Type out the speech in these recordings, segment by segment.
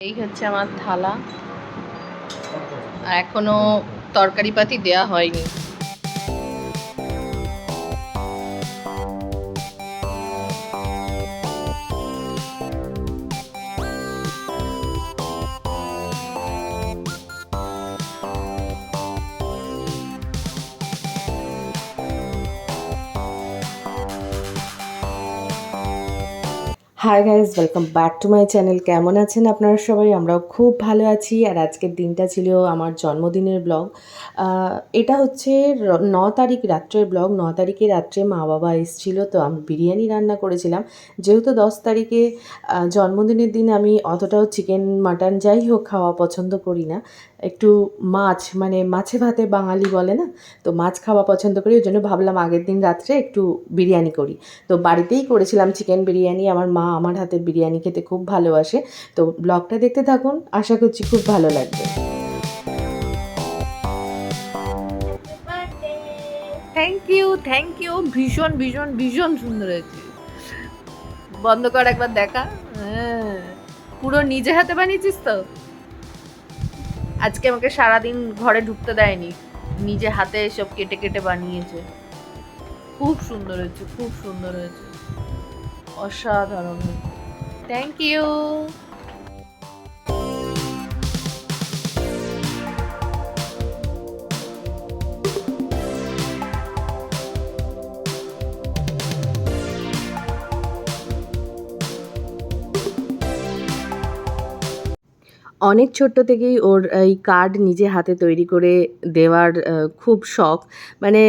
এই হচ্ছে আমার থালা। আর এখনও তরকারি পাতি দেয়া হয়নি। Hi guys welcome back to my channel কেমন আছেন আপনারা সবাই? আমরাও খুব ভালো আছি। আর আজকের দিনটা ছিল আমার জন্মদিনের ব্লগ। এটা হচ্ছে ন তারিখ রাত্রের ব্লগ, ন তারিখে রাত্রে মা বাবা এসেছিল, তো আমি বিরিয়ানি রান্না করেছিলাম। যেহেতু দশ তারিখে জন্মদিনের দিন আমি অতটাও চিকেন, মাটন যাই হোক খাওয়া পছন্দ করি না। একটু মাছ মানে মাছে ভাতে বাঙালি বলে না? তো মাছ খাওয়া পছন্দ করি, ওই জন্য ভাবলাম আগের দিন রাত্রে একটু বিরিয়ানি করি। তো বাড়িতেই করেছিলাম চিকেন বিরিয়ানি, আমার মা আমার হাতের বিরিয়ানি খেতে খুব ভালোবাসে। তো ব্লগটা দেখতে থাকুন, আশা করছি খুব ভালো লাগবে। ইউ, থ্যাংক ইউ, ভীষণ ভীষণ ভীষণ সুন্দর হয়েছে। বন্ধ কর একবার দেখা। হ্যাঁ। পুরো নিজে হাতে বানিয়েছিস তো? আজকে আমাকে সারাদিন ঘরে ঢুকতে দেয়নি। নিজে হাতে এসব কেটে কেটে বানিয়েছে। খুব সুন্দর হয়েছে, খুব সুন্দর হয়েছে। অসাধারণ থ্যাংক ইউ। অনেক ছোট্ট থেকেই ওর এই কার্ড নিজে হাতে তৈরি করে দেওয়ার খুব শখ। মানে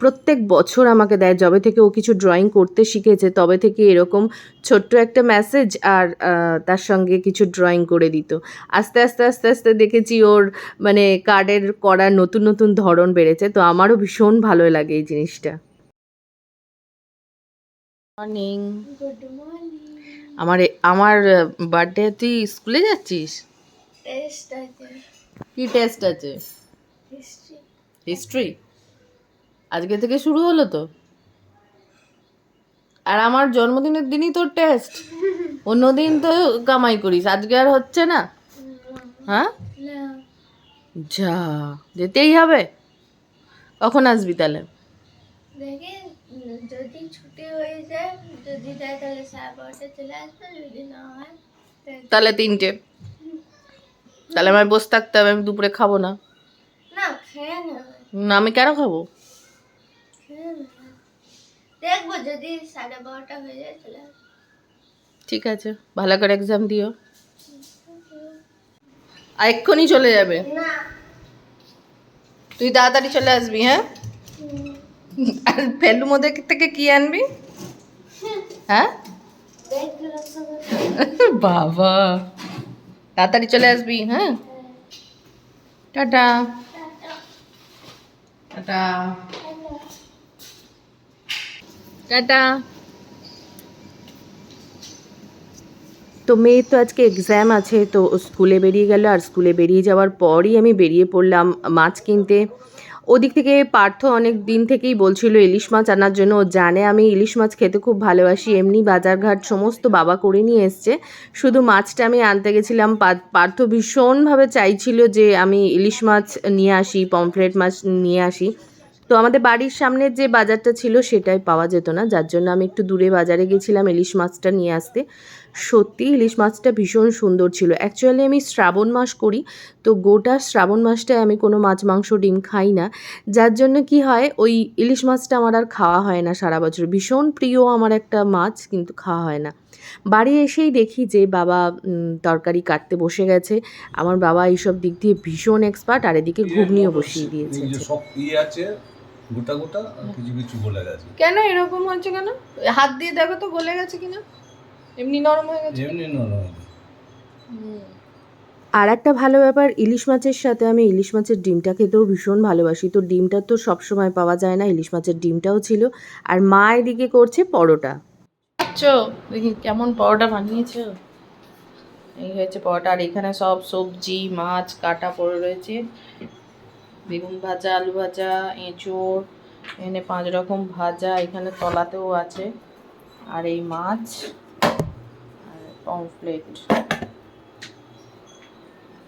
প্রত্যেক বছর আমাকে দেয়। যবে থেকে ও কিছু ড্রয়িং করতে শিখেছে তবে থেকে এরকম ছোট্ট একটা মেসেজ আর তার সঙ্গে কিছু ড্রয়িং করে দিত। আস্তে আস্তে আস্তে আস্তে দেখেছি ওর মানে কার্ডের করার নতুন নতুন ধরন বেড়েছে। তো আমারও ভীষণ ভালো লাগে এই জিনিসটা। মর্নিং আমার আমার বার্থডে তুই স্কুলে যাচ্ছিস? টেস্ট আছে। কি টেস্ট আছে? হিস্ট্রি। হিস্ট্রি? আজকে থেকে শুরু হলো তো? আর আমার জন্মদিনের দিনই তোর টেস্ট। অন্যদিন তো কামাই করিস। আজকে আর হচ্ছে না? হ্যাঁ? যা যেতেই হবে। কখন আসবি তাহলে? যদি ছুটি হয়ে যায় যদি তাহলে সাড়ে বারোটা চলে আসবে যদি না হয় তাহলে- তাহলে তিনটে। তাহলে আমার বসে থাকতে হবে আমি দুপুরে খাব না। না আমি কেন খাব? দেখব যদি সাড়ে বারোটা হয়ে যায় চলে ঠিক আছে ভালো করে এক্সাম দিও। আর এক্ষুনি চলে যাবে। তুই তাড়াতাড়ি চলে আসবি হ্যাঁ? আর ফেলু মধ্যে থেকে কি আনবি? হ্যাঁ? বাবা। তাড়াতাড়ি চলে আসবি হ্যাঁ? টাটা। টাটা। টাটা। তো মেয়ের তো আজকে এক্সাম আছে, তো স্কুলে বেরিয়ে গেল, আর স্কুলে বেরিয়ে যাওয়ার পরই আমি বেরিয়ে পড়লাম মাছ কিনতে। ওদিক থেকে পার্থ অনেক দিন থেকেই বলছিল, ইলিশ মাছ আনার জন্য ও জানে, আমি ইলিশ মাছ খেতে খুব ভালোবাসি। এমনি বাজারঘাট সমস্ত বাবা করে নিয়ে এসছে। শুধু মাছটা আমি আনতে গেছিলাম। পার্থ ভীষণভাবে চাইছিল যে আমি ইলিশ মাছ নিয়ে আসি, পমফ্রেট মাছ নিয়ে আসি। তো আমাদের বাড়ির সামনের যে বাজারটা ছিল সেটাই পাওয়া যেত না। যার জন্য আমি একটু দূরে বাজারে গেছিলাম ইলিশ মাছটা নিয়ে আসতে। সত্যি ইলিশ মাছটা ভীষণ সুন্দর ছিল। অ্যাকচুয়ালি আমি শ্রাবণ মাস করি তো গোটা শ্রাবণ মাসটায় আমি কোনো মাছ মাংস ডিম খাই না। যার জন্য কি হয় ওই ইলিশ মাছটা আমার আর খাওয়া হয় না সারা বছর। ভীষণ প্রিয় আমার একটা মাছ কিন্তু খাওয়া হয় না। বাড়ি এসেই দেখি যে বাবা তরকারি কাটতে বসে গেছে। আমার বাবা এইসব দিক দিয়ে ভীষণ এক্সপার্ট আর এদিকে ঘুগনিও বসিয়ে দিয়েছে। সব ইয়ে আছে গোটা গোটা কিছু কিছু বলে গেছে। কেন এরকম হচ্ছে কেন? হাত দিয়ে দেখো তো গলে গেছে কিনা। এমনি নরম হয়ে গেছে? এমনি নরম আর একটা ভালো ব্যাপার ইলিশ মাছের সাথে আমি ইলিশ মাছের ডিমটা খেতেও ভীষণ ভালোবাসি। তো ডিমটা তো সবসময় পাওয়া যায় না ইলিশ মাছের ডিমটাও ছিল। আর মা এদিকে করছে পরোটা। আচ্ছা দেখি কেমন পরোটা বানিয়েছো। এই হয়েছে পরোটা। আর এখানে সব সবজি মাছ কাটা পড়ে রয়েছে। বেগুন ভাজা আলু ভাজা এঁচোড় এখানে পাঁচ রকম ভাজা এখানে তলাতেও আছে। আর এই মাছ পমফ্লেট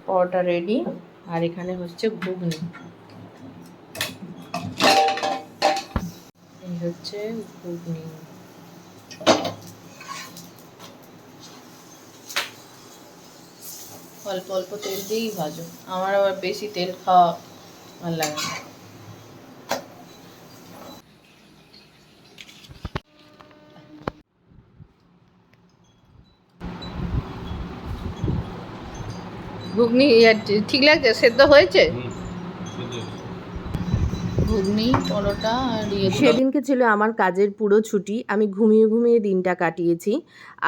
পরোটা রেডি আর এখানে হচ্ছে ঘুগনি। এই হচ্ছে ঘুগনি। অল্প অল্প তেল দিয়েই ভাজো। আমার আবার বেশি তেল খাওয়া ভালো লাগে না। ঘুগনি ঠিক লাগছে? সেদ্ধ হয়েছে? ঘুগনি পরোটা আর ইয়ে সেদিনকে ছিল আমার কাজের পুরো ছুটি। আমি ঘুমিয়ে ঘুমিয়ে দিনটা কাটিয়েছি।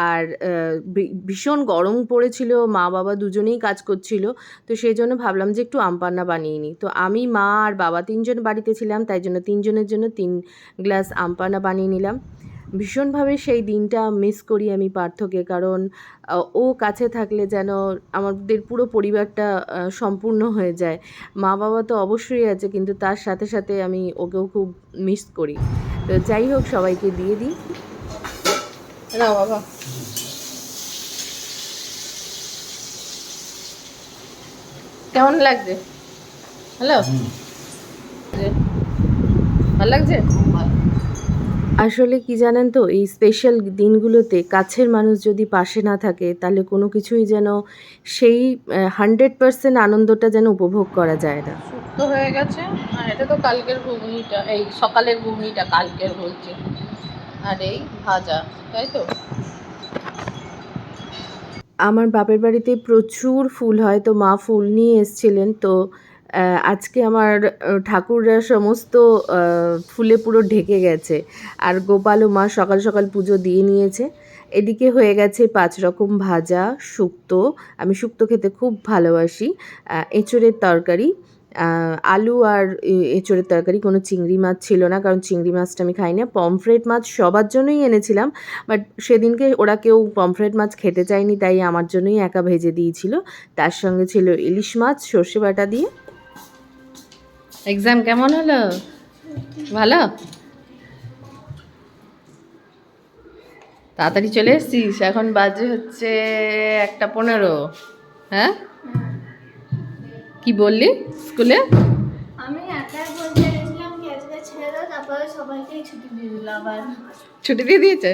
আর ভীষণ গরম পড়েছিল। মা বাবা দুজনেই কাজ করছিল। তো সেই জন্য ভাবলাম যে একটু আমপান্না বানিয়ে নিই। তো আমি মা আর বাবা তিনজন বাড়িতে ছিলাম। তাই জন্য তিনজনের জন্য তিন গ্লাস আমপান্না বানিয়ে নিলাম। ভীষণভাবে সেই দিনটা মিস করি আমি পার্থকে। কারণ ও কাছে থাকলে যেন আমাদের পুরো পরিবারটা সম্পূর্ণ হয়ে যায়। মা বাবা তো অবশ্যই আছে কিন্তু তার সাথে সাথে আমি ওকেও খুব মিস করি। তো যাই হোক সবাইকে দিয়ে দিই। না বাবা। কেমন লাগছে? হ্যালো? ভালো লাগছে? আসলে কি জানেন তো এই স্পেশাল দিনগুলোতে কাছের মানুষ যদি পাশে না থাকে তাহলে কোনো কিছুই যেন সেই হান্ড্রেড পার্সেন্ট আনন্দটা যেন উপভোগ করা যায় না। সুস্থ হয়ে গেছে আর এটা তো কালকের ঘুগনিটা এই সকালের ঘুগনিটা কালকের বলছে আর এই ভাজা তাই তো? আমার বাপের বাড়িতে প্রচুর ফুল হয় তো মা ফুল নিয়ে এসছিলেন তো আজকে আমার ঠাকুররা সমস্ত ফুলে পুরো ঢেকে গেছে। আর গোপাল ও মা সকাল সকাল পুজো দিয়ে নিয়েছে। এদিকে হয়ে গেছে পাঁচ রকম ভাজা, শুক্তো। আমি শুক্তো খেতে খুব ভালোবাসি। এঁচোড়ের তরকারি। আলু আর এঁচোড়ের তরকারি, কোনো চিংড়ি মাছ ছিল না, কারণ চিংড়ি মাছটা আমি খাই না পমফ্রেট মাছ সবার জন্যই এনেছিলাম, বাট সেদিনকে ওরা কেউ পমফ্রেট মাছ খেতে চায়নি, তাই আমার জন্যই একা ভেজে দিয়েছিল। তার সঙ্গে ছিল ইলিশ মাছ, সর্ষে বাটা দিয়ে। এক্সাম কেমন হলো? ভালো? তাড়াতাড়ি চলে এসছিস এখন বাজে হচ্ছে একটা পনেরো। হ্যাঁ? কি বললি স্কুলে? আমি বলতে গেছিলাম কি আজকে ছেড়ে তারপরে সবাইকেই ছুটি দিয়ে দিল আবার। ছুটি দিয়ে দিয়েছে?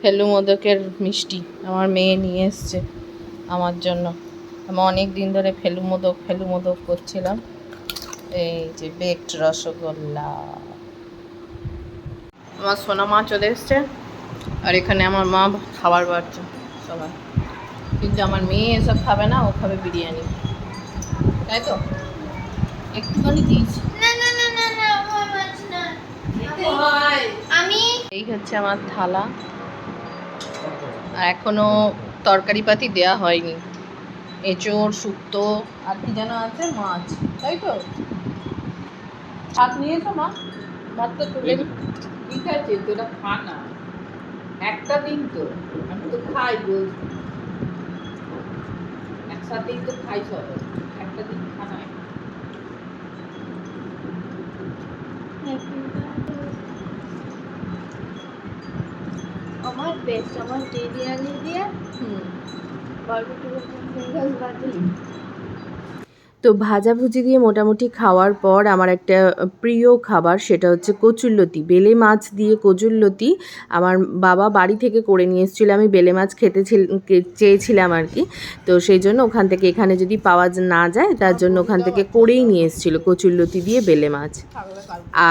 ফেলু মোদকের মিষ্টি আমার মেয়ে নিয়ে এসছে আমার জন্য। আমি অনেক দিন ধরে ফেলু মোদক ফেলু মোদক করছিলাম। এই যে বেকড রসগোল্লা। আমার সোনা মা চলে এসছে আর এখানে আমার মা খাবার বাড়ছে সবাই। কিন্তু আমার মেয়ে এসব খাবে না ও খাবে বিরিয়ানি। তাই তো? একটুখানি দিয়েছি। এই হচ্ছে আমার থালা। আর এখনও তরকারি পাতি দেওয়া হয়নি। এঁচোড় শুক্তো আর কি যেন আছে? মাছ। তাই তো? ভাত নিয়েছো মা? ভাত তো তুলে ঠিক আছে তোরা খা না। একটা দিন তো। আমি তো খাই রোজ একসাথেই তো খাই সবাই। একটা দিন খা না। আমার বেস্ট আমার বিরিয়ানি দিয়ে হুম। বারবিকিউ বাটি তো ভাজাভুজি দিয়ে মোটামুটি খাওয়ার পর আমার একটা প্রিয় খাবার সেটা হচ্ছে কচুরলতি। বেলে মাছ দিয়ে কচুরলতি আমার বাবা বাড়ি থেকে করে নিয়ে এসেছিল। আমি বেলে মাছ খেতে চেয়েছিলাম আর কি। তো সেই জন্য ওখান থেকে এখানে যদি পাওয়া না যায় তার জন্য ওখান থেকে করেই নিয়ে এসেছিল কচুরলতি দিয়ে বেলে মাছ।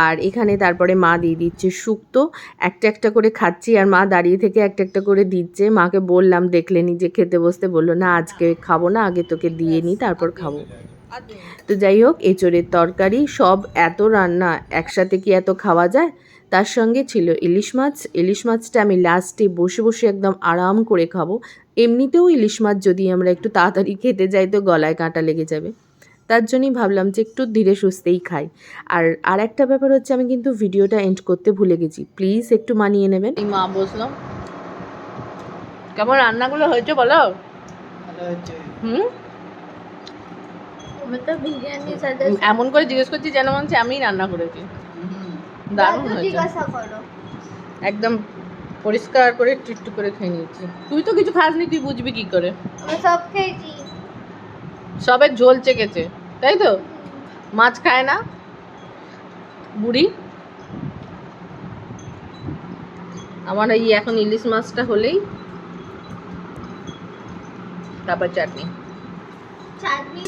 আর এখানে তারপরে মা দিয়ে দিচ্ছে শুক্তো। একটা একটা করে খাচ্ছি আর মা দাঁড়িয়ে থেকে একটা একটা করে দিচ্ছে। মাকে বললাম, দেখলে নিজে খেতে বসতে। বলল, না, আজকে খাব না, আগে তোকে দিয়ে নিই তারপর খাব। তো যাই হোক এঁচোড়ের তরকারি সব এত রান্না একসাথে কি এত খাওয়া যায়? তার সঙ্গে ছিল ইলিশ মাছ। ইলিশ মাছটা আমি লাস্টে বসে বসে একদম আরাম করে খাব। এমনিতেও ইলিশ মাছ যদি আমরা একটু তাড়াতাড়ি খেতে যাই তো গলায় কাঁটা লেগে যাবে। তার জন্যই ভাবলাম যে একটু ধীরে সুস্থেই খাই। আর আর একটা ব্যাপার হচ্ছে আমি কিন্তু ভিডিওটা এন্ড করতে ভুলে গেছি। প্লিজ একটু মানিয়ে নেবেন। এই মা বসলাম। কেমন রান্নাগুলো হয়েছে বলো? হুম? আমি তো বিরিয়ানির সাথে এমন করে জিজ্ঞেস করছি যেন মনে হচ্ছে আমিই রান্না করেছি। দারুণ হয়েছে। একদম পরিষ্কার করে টিট্টু করে খেয়ে নিয়েছি। তুই তো কিছু খাসনি তুই বুঝবি কি করে? আমি সব খেয়েছি। সবে ঝোল চেকেছে তাই তো? মাছ খায় না? বুড়ি? আমার এই এখন ইলিশ মাছটা হলেই তারপর চাটনি। চাটনি